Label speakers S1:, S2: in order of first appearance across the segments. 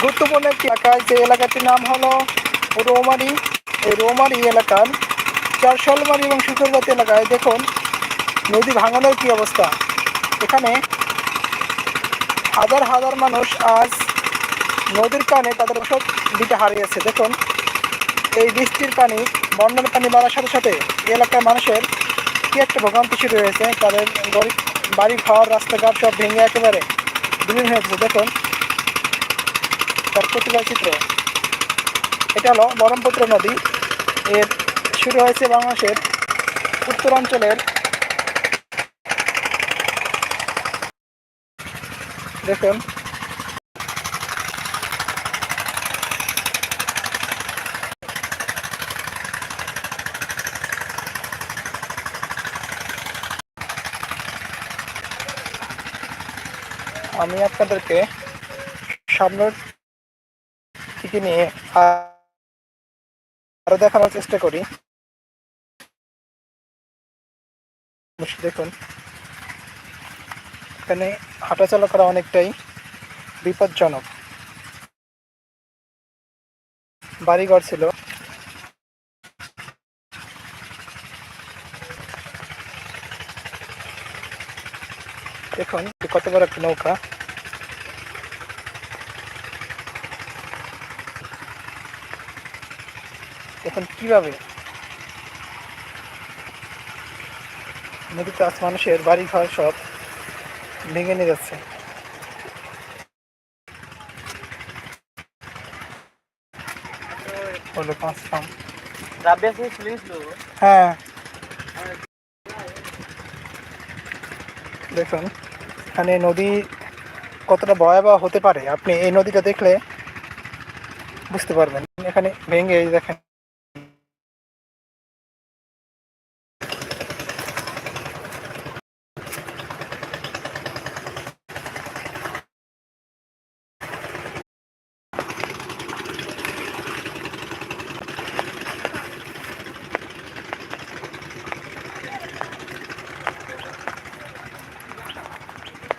S1: গুরুত্বপূর্ণ একটি এলাকায় যে এলাকাটির নাম হলো রৌমারি। এই রৌমারি এলাকার চারশলমারি এবং শুকরবাতি এলাকায় দেখুন, নদী ভাঙানোর কী অবস্থা। এখানে হাজার হাজার মানুষ আজ নদীর কানে তাদের ওষুধ দিতে হারিয়েছে। দেখুন, এই বৃষ্টির পানি, বন্যার পানি বাড়ার সাথে সাথে এলাকার মানুষের কী একটা ভোগান্তি শুরু হয়েছে। তাদের গরিব বাড়ি ঘর রাস্তাঘাট সব ভেঙে একেবারে বিলীন হয়েছে দেখুন তার চিত্র এটা হলো বরমপুত্র নদী। এর শুরু হয়েছে বাংলাদেশের উত্তরাঞ্চলের দেখুন। আমি আপনাদেরকে সামনের থেকে নিয়ে আরও দেখানোর চেষ্টা করি। দেখুন। এখানে হাঁটাচলা করা অনেকটাই বিপজ্জনক। বাড়িঘর ছিল। দেখুন, কত বড় একটা নৌকা। এখন কীভাবে? নদীতে আজ মানুষের বাড়ি ঘর সব ভেঙে নিয়ে যাচ্ছে। হলো পাঁচ. হ্যাঁ। দেখুন এখানে নদী কতটা ভয়াবহ হতে পারে আপনি এই নদীটা দেখলে বুঝতে পারবেন। এখানে ভেঙে দেখেন।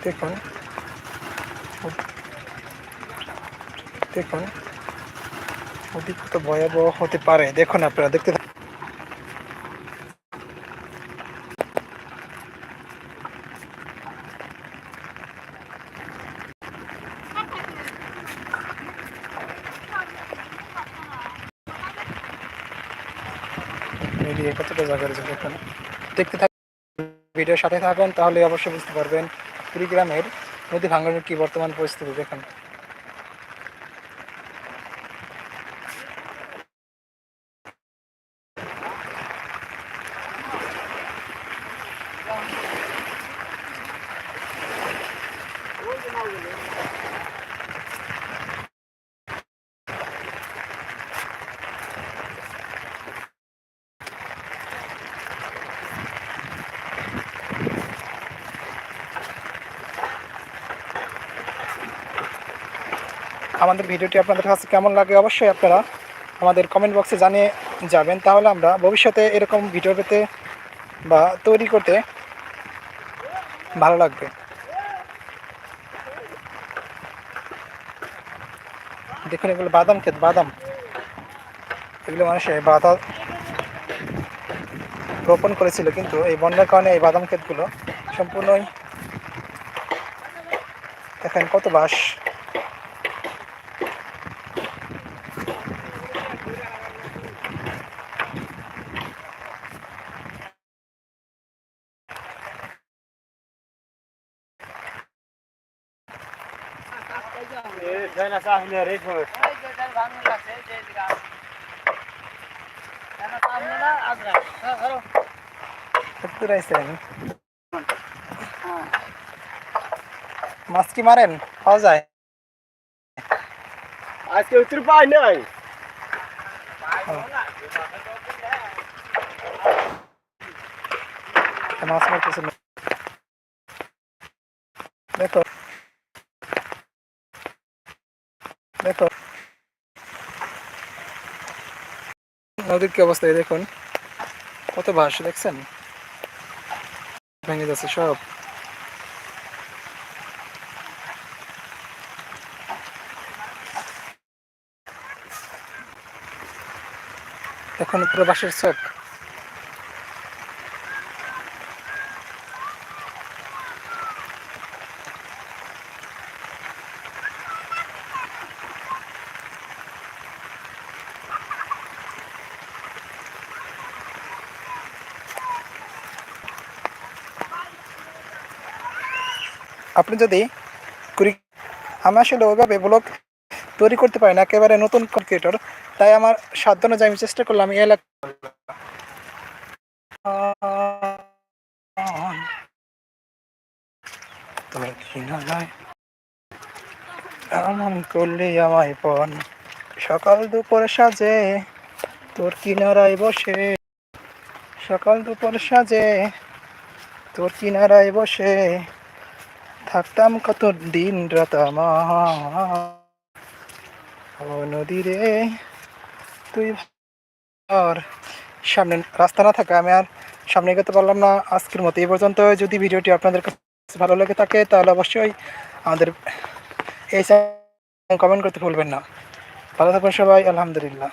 S1: দেখুন। দেখুন। নদী কত ভয়াবহ হতে পারে। দেখুন আপনারা, দেখতে কতটা জায়গা রয়েছে দেখুন। দেখতে থাকুন, ভিডিওর সাথে থাকুন, তাহলে অবশ্যই বুঝতে পারবেন কুড়িগ্রামের নদী ভাঙ্গনের কি বর্তমান পরিস্থিতি দেখুন। আমাদের ভিডিওটি আপনাদের কাছে কেমন লাগে অবশ্যই আপনারা আমাদের কমেন্ট বক্সে জানিয়ে যাবেন। তাহলে আমরা ভবিষ্যতে এরকম ভিডিও পেতে বা তৈরি করতে ভালো লাগবে। দেখুন এগুলো বাদাম খেত বাদাম। এগুলো মানুষের বাদাম রোপণ করেছিল, কিন্তু এই বন্যার কারণে এই বাদাম ক্ষেতগুলো সম্পূর্ণই দেখেন কত বাস। মাছ কি মারেন পাওয়া যায়।
S2: আজকে উত্তর পাই নাই।
S1: মাছ মারতেছে দেখো দেখো। নদীর কি অবস্থা এই দেখুন? কত ভাস, দেখছেন? ভেঙে যাচ্ছে সব। এখন পুরো বাসের চোখ আপনি যদি আমি আসলে ওইভাবে ব্লগ তৈরি করতে পারি না, একেবারে নতুন ক্রিকেটর তাই আমার সাধ্য অনুযায়ী আমি চেষ্টা করলাম এই এলাকা করলি সকাল দুপুর সাজে তোর কিনারায় বসে। সকাল দুপুর সাজে তোর কিনারায় বসে থাকতাম কত দিন রাত নদী তুই আর সামনে রাস্তা না থাকা, আমি আর সামনে এগোতে পারলাম না। আজকের মতো এই পর্যন্ত যদি ভিডিওটি আপনাদের কাছে ভালো লেগে থাকে, তাহলে অবশ্যই আমাদের এই কমেন্ট করতে ভুলবেন না। ভালো থাকবেন সবাই, আলহামদুলিল্লাহ।